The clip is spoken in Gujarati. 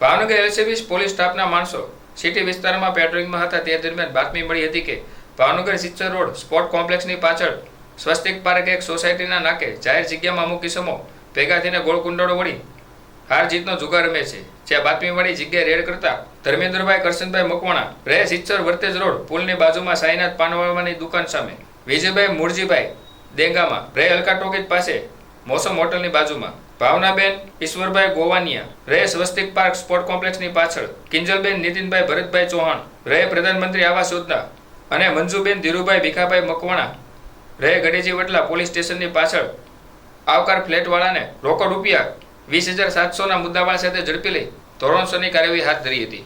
ભાવનગર એલસીબી પોલીસ સ્ટાફના માણસો સિટી વિસ્તારમાં પેટ્રોલિંગમાં હતા. તે દરમિયાન બાતમી મળી હતી કે ભાવનગર સિત્સર રોડ સ્પોર્ટ કોમ્પ્લેક્સની પાછળ સ્વસ્તિક પાર્ક એક સોસાયટીના નાકે જાહેર જગ્યામાં અમુક કિસમો ભેગા થઈને ગોળ કુંડળો વળી હાર જીતનો જુગાર રમે છે. જ્યાં બાતમી મળી જગ્યાએ રેડ કરતા ધર્મેન્દ્રભાઈ કરશનભાઈ મકવાણા રહે સિચ્ચર વર્તેજ રોડ પુલની બાજુમાં સાઈનાથ પાનવાળાની દુકાન સામે. વિજયભાઈ મુરજીભાઈ દેંગામાં રહે હલકા ટોકીજ પાસે મોસમ હોટલની બાજુમાં ભાવનાબેન, ઈશ્વરભાઈ ગોવાનિયા રહે સ્વસ્તિક પાર્ક સ્પોર્ટ કોમ્પ્લેક્સની પાછળ કિંજલબેન, નીતિનભાઈ ભરતભાઈ ચૌહાણ રહે પ્રધાનમંત્રી આવાસ યોજના અને મંજુબેન, ધીરુભાઈ ભીખાભાઈ મકવાણા રહે ગડેજી વડલા પોલીસ સ્ટેશનની પાછળ આવકાર ફ્લેટવાળાને રોકડ રૂપિયા વીસ હજાર સાતસોના મુદ્દામાલ સાથે ઝડપી લઈ ધોરણસરની કાર્યવાહી હાથ ધરી હતી.